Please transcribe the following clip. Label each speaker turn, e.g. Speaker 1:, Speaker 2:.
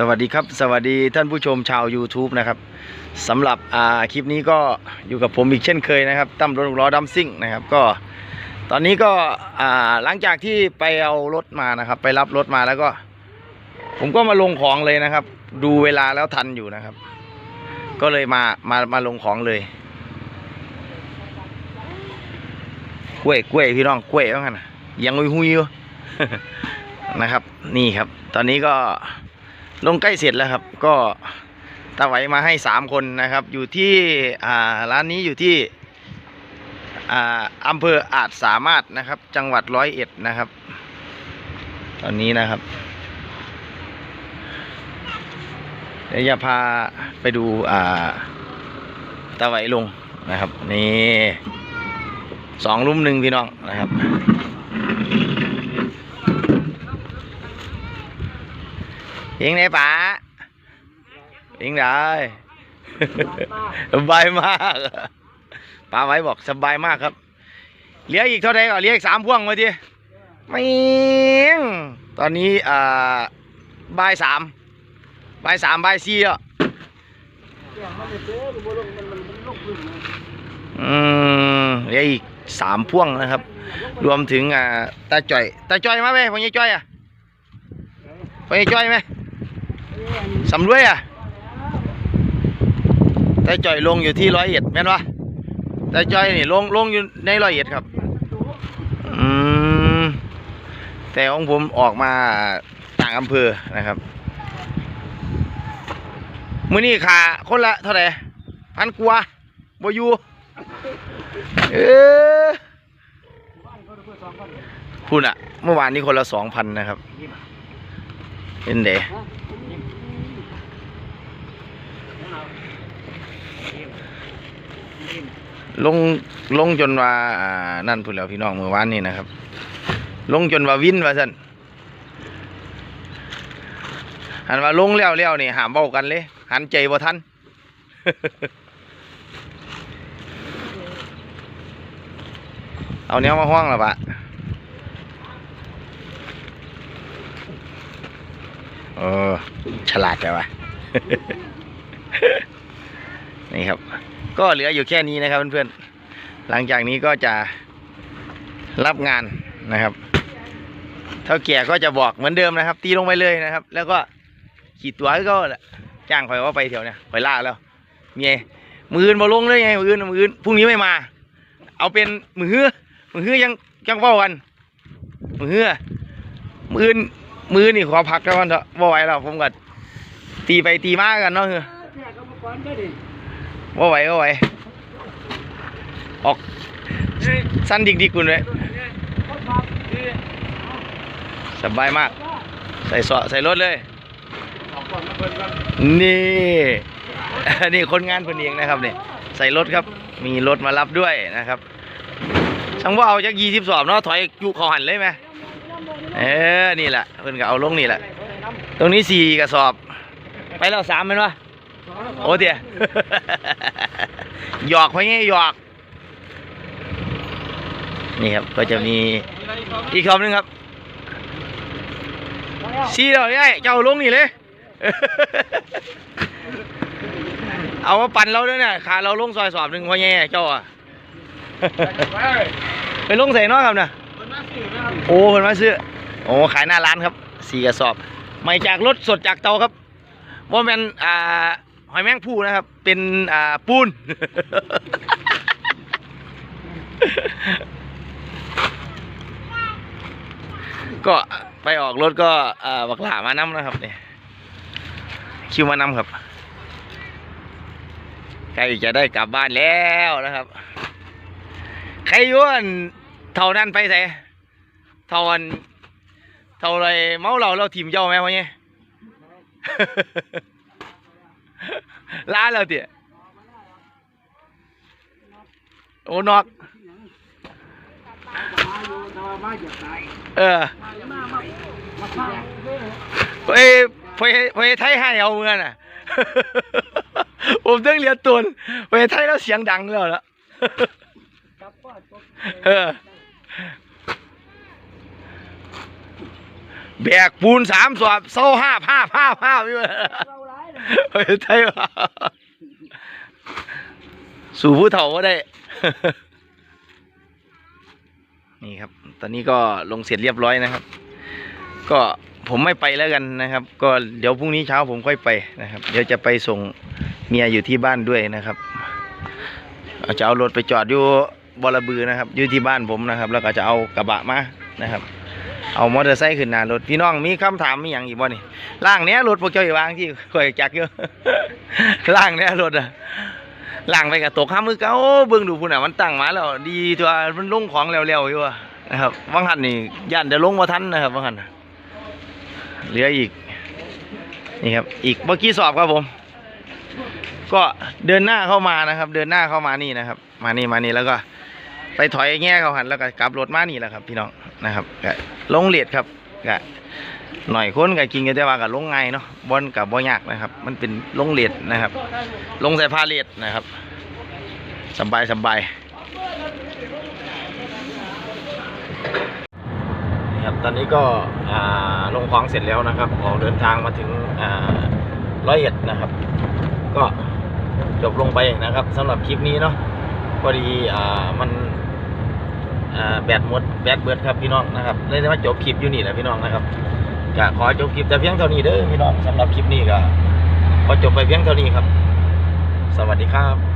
Speaker 1: สวัสดีครับ สวัสดีท่านผู้ชมชาว YouTube นะครับสำหรับคลิปนี้ก็อยู่กับผมอีกเช่นเคยนะครับตั้มรถหกล้อดัมซิ่งนะครับก็ตอนนี้ก็หลังจากที่ไปเอารถมานะครับ ไปรับรถมาแล้วก็ ผมก็มาลงของเลยนะครับ ดูเวลาแล้วทันอยู่นะครับ ก็เลยมามามาลงของเลยกล้วยกล้วยพี่น้องกล้วยว่างั้นยังหุยหุยอยู่นะครับ นี่ครับ ตอนนี้ก็ ลงใกล้เสร็จแล้วครับ ก็ตาไหวมาให้สามคนนะครับ อยู่ที่ร้านนี้อยู่ที่อ่าอำเภออาจสามารถนะครับ จังหวัดร้อยเอ็ดนะครับ ตอนนี้นะครับ เดี๋ยวจะพาไปดูอ่าตาไหวลงนะครับ นี่สองลุ่มหนึ่งพี่น้องนะครับ เองไหนป๋าเองได้สบายมากป๋าไว้บอกสบายมากครับเหลี้ยอีกเท่าไหร่ก็เหลี้ยอีกสามพ่วงมาทีไม่งตอนนี้อ่าบ่ายสามบ่ายสามบ่ายสี่แล้วอืมเหลี้ยอีกสามพ่วงนะครับ รวมถึงอ่าตาจ่อยตาจ่อยมาไหมพ่อใหญ่จ่อยอะพ่อใหญ่จ่อยไหม สำรวยอะแต่จ่อยลงอยู่ที่ร้อยเอ็ดแม่นวะแต่จ่อยนี่ลงลงอยู่ในร้อยเอ็ดครับอืมแต่ของผมออกมาต่างอำเภอนะครับมือนี้ขาคนละเท่าไหร่พันกว่าบอยู่เออพูดอะเมื่อวานนี้คนละสองพันนะครับเป็นเด ลงลงจนว่าอ่านั่นพูดแล้วพี่น้องเมื่อวานนี้นะครับ ลงจนว่าวินว่าซั่นหันว่าลงแล้วแล้วนี่หามเบ้ากันเลยหันใจบ่ทันเอาเนี้ยมาห้องละปะเออฉลาดจังวะนี่ครับ ก็เหลืออยู่แค่นี้นะครับเพื่อนๆหลังจากนี้ก็จะรับงานนะครับ เท่าแก่ก็จะบอกเหมือนเดิมนะครับ ตีลงไปเลยนะครับ แล้วก็ขีดตัวก็จ้างคอยว่าไปเที่ยวเนี่ยคอยล่าแล้วเมียมืออื่นมาลงเลยไงมืออื่นมืออื่นพรุ่งนี้ไม่มา เอาเป็นมือเฮือมือเฮือยังยังเว้ากันมือเฮือมืออื่นมือนี่ขอพักแล้วกันเถอะว่ไหวแล้วผมก็ตีไปตีมากันเนาะเฮ้อ ว่าไหวว่าไหวออกสั้นดิกดิกคุณเลยสบายมาก ใส่เสาะใส่รถเลย นี่ นี่คนงานเพิ่นเองนะครับเนี่ยใส่รถครับ มีรถมารับด้วยนะครับช่างว่าเอาจากยี่สิบสอบเนาะถอยอยู่ขาหันเลยไหมเออ นี่แหละเพิ่อนก็เอาลงนี่แหละ ตรงนี้สี่กระสอบ ไปแล้วสามเป็นวะ โอ้เดี๋ยวหยอกไว้ไงหยอก นี่ครับก็จะมีอีกคำหนึงครับซีเราเนี่ยเจ้าลงนี่เลย เอามาปั่นเราด้วยเนี่ยขาเราลงซอยสอบหนึ่งพอแง่เจ้าอะไปลงใส่น้อยครับเนี่ยโอ้คนมาซื้อโอ้ขายหน้าร้านครับสี่กระสอบ ไม่จากรถสดจากเตาครับว่าแมนอ่า อยแมงผู้นะครับ เป็นอ่าปูน ก็ไปออกรถก็อ่าบักหลามานำนะครับเนี่ยคิวมานำครับใกล้จะได้กลับบ้านแล้วนะครับ ใครย้วนเท่านั้นไปใส่เท่าอันเท่าไรเมาเราเราทีมเจ้าไหมวะเนี่ย ล้าเราเตี๋ยโอ้นอก เออไปไปไปไทยให้เอาเมื่อน่ะ ผมต้องเรียนตัวไปไทยแล้วเสียงดังแล้วละเออแบกปูนสามสอบโซ่ห้าห้าห้าห้าพี่ว่า
Speaker 2: เราร้าย เฮ้
Speaker 1: ยไทยว่าสู่ผู้เฒ่าก็ได้ นี่ครับ ตอนนี้ก็ลงเสร็จเรียบร้อยนะครับ ก็ผมไม่ไปแล้วกันนะครับ ก็เดี๋ยวพรุ่งนี้เช้าผมค่อยไปนะครับ เดี๋ยวจะไปส่งเมียอยู่ที่บ้านด้วยนะครับจะเอารถไปจอดอยู่บอระบือนะครับอยู่ที่บ้านผมนะครับ แล้วก็จะเอากระบะมานะครับ เอามอเตอร์ไซค์ขึ้นหน้ารถพี่น้องมีคำถามมีอย่างอีกบ่นี่ล่างเนี้ยรถพวกเจ้าอยู่วางที่ข่อยจักอยู่ล่างเนี้ยรถอะล่างไปกับตกข้ามมือเก้าเบิ่งดูพุ่นอะมันตั้งมาแล้วดีตัวมันลงของเร็วๆอยู่อะนะครับวังหันนี่ย่านเดี๋ยวลงมาทันนะครับวังหันเหลืออีกนี่ครับอีกเมื่อกี้สอบครับผม ก็เดินหน้าเข้ามานะครับ เดินหน้าเข้ามานี่นะครับ มานี่มานี่แล้วก็ ไปถอยแง่เขาหันแล้วก็กลับรถมานี่แหละครับ พี่น้อง นะครับก็ลงเลดครับก็หน่อยคนก็กินกันแต่ว่าก็ลงไงเนาะบอลกับบ่ยากนะครับ มันเป็นลงเลดนะครับ ลงใส่ผ้าเลดนะครับสบายสบายครับตอนนี้ก็อ่าลงของเสร็จแล้วนะครับออกเดินทางมาถึงอ่าร้อยเอ็ดนะครับ ก็จบลงไปนะครับสำหรับคลิปนี้เนาะพอดีอ่ามัน แบตหมดแบตเบิดครับพี่น้องนะครับเลยได้มาจบคลิปอยู่นี่แหละพี่น้องนะครับก็ขอจบคลิปแต่เพียงเท่านี้เด้อพี่น้องสำหรับคลิปนี้ก็ขอจบไปเพียงเท่านี้ครับ สวัสดีครับ